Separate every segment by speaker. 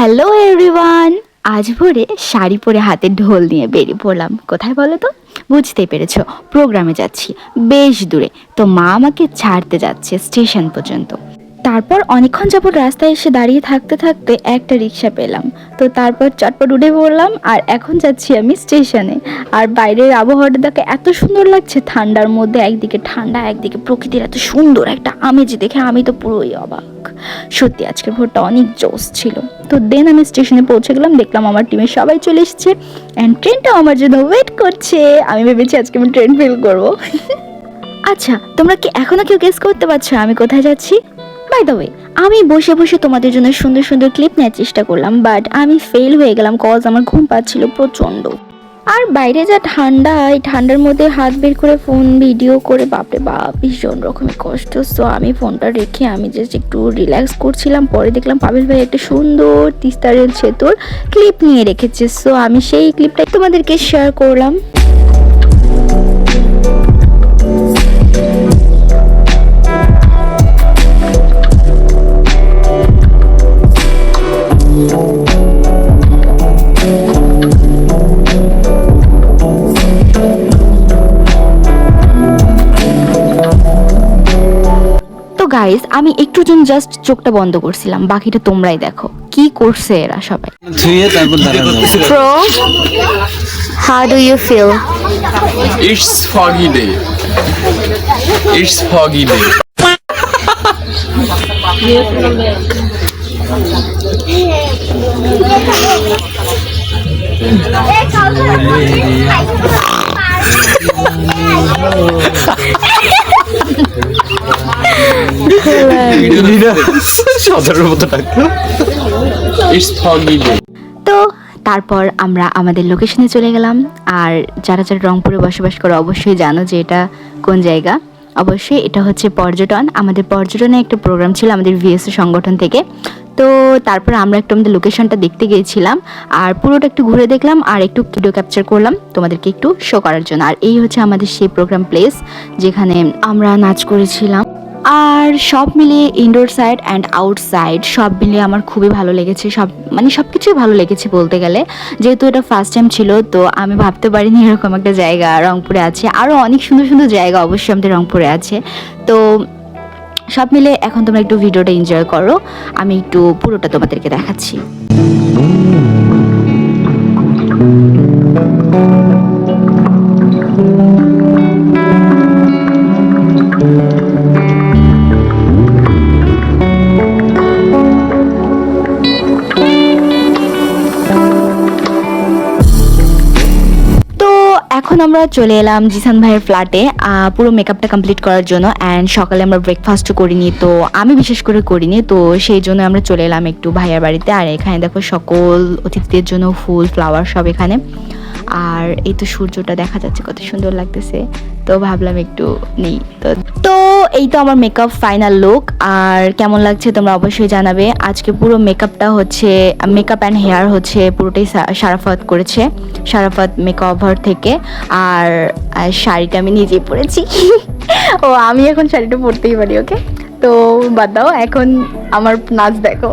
Speaker 1: Hello everyone. আজ ভোরে শাড়ি পরে হাতে ঢোল নিয়ে বেরিয়ে পড়লাম। কোথায় বলো তো? বুঝতে পেরেছ প্রোগ্রামে যাচ্ছি। বেশ দূরে। তো মা আমাকে ছাড়তে যাচ্ছে স্টেশন পর্যন্ত। তারপর অনেকক্ষণ যাবত রাস্তায় এসে দাঁড়িয়ে থাকতে থাকতে একটা রিক্সা পেলাম। তো তারপর চটপট উঠে পড়লাম আর এখন যাচ্ছি আমি স্টেশনে। আর বাইরের আবহাওয়াটা দেখে এত সুন্দর লাগছে, ঠান্ডার মধ্যে একদিকে ঠান্ডা, একদিকে প্রকৃতির এত সুন্দর একটা আমেজ দেখে আমি তো পুরোই অবাক। সত্যি আজকের ভোরটা অনেক জোস ছিল। তো দেন আমি স্টেশনে পৌঁছে গেলাম, দেখলাম আমার টিমের সবাই চলে এসেছে। অ্যান্ড ট্রেনটাও আমার জন্য ওয়েট করছে। আমি ভেবেছি আজকে আমি ট্রেন ফেল করব। আচ্ছা তোমরা কি এখনও কেউ গেস করতে পারছ আমি কোথায় যাচ্ছি? বাই দ্য ওয়ে আমি বসে বসে তোমাদের জন্য সুন্দর সুন্দর ক্লিপ নেওয়ার চেষ্টা করলাম বাট আমি ফেল হয়ে গেলাম কজ আমার ঘুম পাচ্ছিল প্রচণ্ড। আর বাইরে যা ঠান্ডা, এই ঠান্ডার মধ্যে হাত বের করে ফোন ভিডিও করে, বাপরে বাপ, ভীষণ রকমের কষ্ট। সো আমি ফোনটা রেখে আমি জাস্ট একটু রিল্যাক্স করছিলাম, পরে দেখলাম পাবিল ভাই একটা সুন্দর তিস্তা রেল সেতুর ক্লিপ নিয়ে রেখেছে। সো আমি সেই ক্লিপটাই তোমাদেরকে শেয়ার করলাম। গাইস আমি একটু জন জাস্ট চোখটা বন্ধ করছিলাম বাকিটা তোমরাই দেখো। কি করছে এরা সবাই? Pro how do you feel
Speaker 2: It's foggy day. It's foggy day.
Speaker 1: তো তারপর আমরা আমাদের লোকেশনে চলে গেলাম। আর যারা যারা রংপুরে বসবাস করে অবশ্যই জানো যে এটা কোন জায়গা। অবশ্যই এটা হচ্ছে পর্যটন। আমাদের পর্যটনে একটা প্রোগ্রাম ছিল আমাদের ভিএসও সংগঠন থেকে। তো তারপর আমরা একটু আমাদের লোকেশনটা দেখতে গিয়েছিলাম। আর পুরোটা একটু ঘুরে দেখলাম আর একটু ভিডিও ক্যাপচার করলাম তোমাদেরকে একটু শো করার জন্য। আর এই হচ্ছে আমাদের সেই প্রোগ্রাম প্লেস যেখানে আমরা নাচ করেছিলাম। আর সব মিলিয়ে ইনডোর সাইড অ্যান্ড আউটসাইড সব মিলিয়ে আমার খুবই ভালো লেগেছে। সব মানে সব কিছুই ভালো লেগেছে বলতে গেলে। যেহেতু এটা ফার্স্ট টাইম ছিল, তো আমি ভাবতে পারিনি এরকম একটা জায়গা রংপুরে আছে। আরও অনেক সুন্দর সুন্দর জায়গা অবশ্যই আমাদের রংপুরে আছে। তো সব মিলে এখন তোমরা একটু ভিডিওটা এনজয় করো। আমি একটু পুরোটা তোমাদেরকে দেখাচ্ছি। তো আমরা চলে এলাম জিসান ভাইয়ের ফ্ল্যাটে পুরো মেকআপটা কমপ্লিট করার জন্য অ্যান্ড সকালে আমরা ব্রেকফাস্টও করিনি, তো আমি বিশেষ করে করিনি, তো সেই জন্য আমরা চলে এলাম একটু ভাইয়ার বাড়িতে, আর এখানে দেখো সকল অতিথিদের জন্য ফুল ফ্লাওয়ার সব এখানে। আর এই তো সূর্যটা দেখা যাচ্ছে, কত সুন্দর লাগতেছে। তো ভাবলাম একটু নেই। তো তো এই তো আমার মেকআপ ফাইনাল লুক আর কেমন লাগছে তোমরা অবশ্যই জানাবে। আজকে পুরো মেকআপটা হচ্ছে মেকআপ অ্যান্ড হেয়ার হচ্ছে, পুরোটাই সারাফাত করেছে, সারাফাত মেকআপ ওভার থেকে। আর শাড়িটা আমি নিজেই পরেছি। ও, আমি এখন শাড়িটা পরতেই পারি ওকে তো বাদ দাও, এখন আমার নাচ দেখো।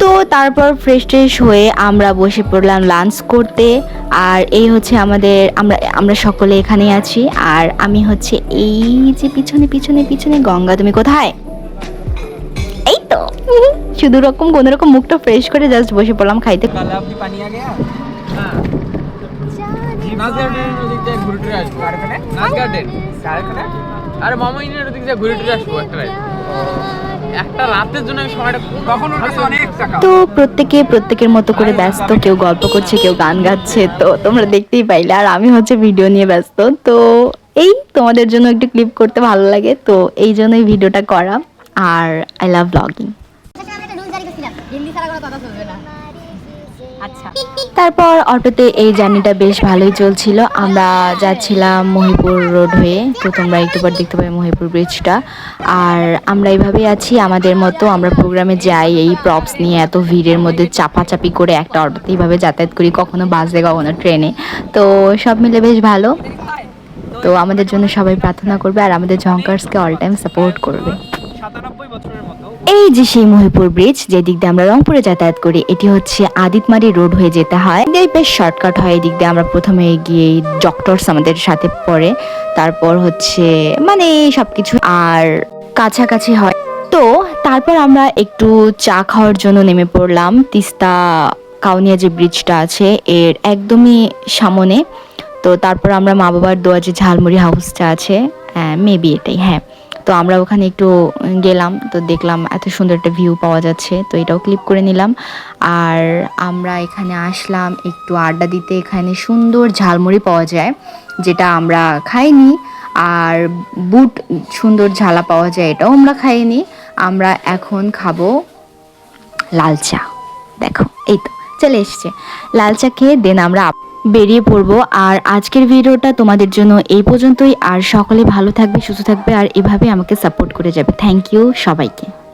Speaker 1: তো তারপর ফ্রেশ ট্রেশ হয়ে আমরা বসে পড়লাম লাঞ্চ করতে। আর এই হচ্ছে আমাদের আমরা আমরা সকলে এখানেই আছি। আর আমি হচ্ছে এই যে পিছনে পিছনে পিছনে গঙ্গা তুমি কোথায়? এই তো। শুধু রকম কোনো রকম মুখটা ফ্রেশ করে জাস্ট বসে পড়লাম খাইতে।
Speaker 3: নাচ গার্ডেন আরে মামা ইনের ওদিক দিয়ে ঘুরে টুরে আসব একটা রাত একটা রাতের জন্য আমি সময়টা তখন অনেক টাকা।
Speaker 1: তো প্রত্যেকে প্রত্যেকের মতো করে ব্যস্ত কেউ গল্প করছে কেউ গান গাচ্ছে তো তোমরা দেখতেই পাইলে। আর আমি হচ্ছে ভিডিও নিয়ে ব্যস্ত তো এই তোমাদের জন্য একটু ক্লিপ করতে ভালো লাগে তো এই জন্যই ভিডিওটা করা। আর আই লাভ ব্লগিং
Speaker 4: আমি একটা রুল জারি করছিলাম। হিন্দি ছাড়া কোনো কথা
Speaker 1: তারপর অটোতে এই জার্নিটা বেশ ভালোই চলছিল। আমরা যাচ্ছিলাম মহিপুর রোড হয়ে। তো তোমরা একটু পর দেখতে পাবে মহিপুর ব্রিজটা আর আমরা এইভাবেই আছি। আমাদের মতো আমরা প্রোগ্রামে যাই। এই প্রপস নিয়ে এত ভিড়ের মধ্যে চাপাচাপি করে একটা অটোতে এইভাবে যাতায়াত করি, কখনো বাসে, কখনো ট্রেনে। তো সব মিলে বেশ ভালো। তো আমাদের জন্য সবাই প্রার্থনা করবে আর আমাদের ঝঙ্কার্সকে অল টাইম সাপোর্ট করবে।
Speaker 3: সাতানব্বই বছরের মতো।
Speaker 1: এই যে সেই মহিপুর ব্রিজ যে দিক দিয়ে আমরা রংপুরে যাতায়াত করি, এটি হচ্ছে আদিতমারি রোড হয়ে যেতে হয়। বেশ শর্টকাট হয়, এই দিক দিয়ে আমরা প্রথমে গিয়ে ডক্টরস আমাদের সাথে পড়ে, তারপর হচ্ছে মানে সব কিছু আর কাছাকাছি হয়। তো তারপর আমরা একটু চা খাওয়ার জন্য নেমে পড়লাম। তিস্তা কাউনিয়া যে ব্রিজটা আছে, এর একদমই সামনে। তো তারপর আমরা মা বাবার দোয়া যে ঝালমুড়ি হাউসটা আছে মেবি এটাই হ্যাঁ। তো আমরা ওখানে একটু গেলাম, তো দেখলাম এত সুন্দর একটা ভিউ পাওয়া যাচ্ছে, তো এটাও ক্লিক করে নিলাম। আর আমরা এখানে আসলাম, একটু আড্ডা দিতে এখানে সুন্দর ঝালমুড়ি পাওয়া যায়, যেটা আমরা খাইনি। আর বুট সুন্দর ঝালা পাওয়া যায়, এটাও আমরা খাইনি। আমরা এখন খাব লাল চা। দেখো, এই তো, চলে এসছে। লাল চা খেয়ে দেন আমরা বেরিয়ে পড়ব। আর আজকের ভিডিওটা তোমাদের জন্য এই পর্যন্তই। আর সকলে ভালো থাকবে, সুস্থ থাকবে, আর এভাবে আমাকে সাপোর্ট করে যাবে। থ্যাংক ইউ সবাইকে।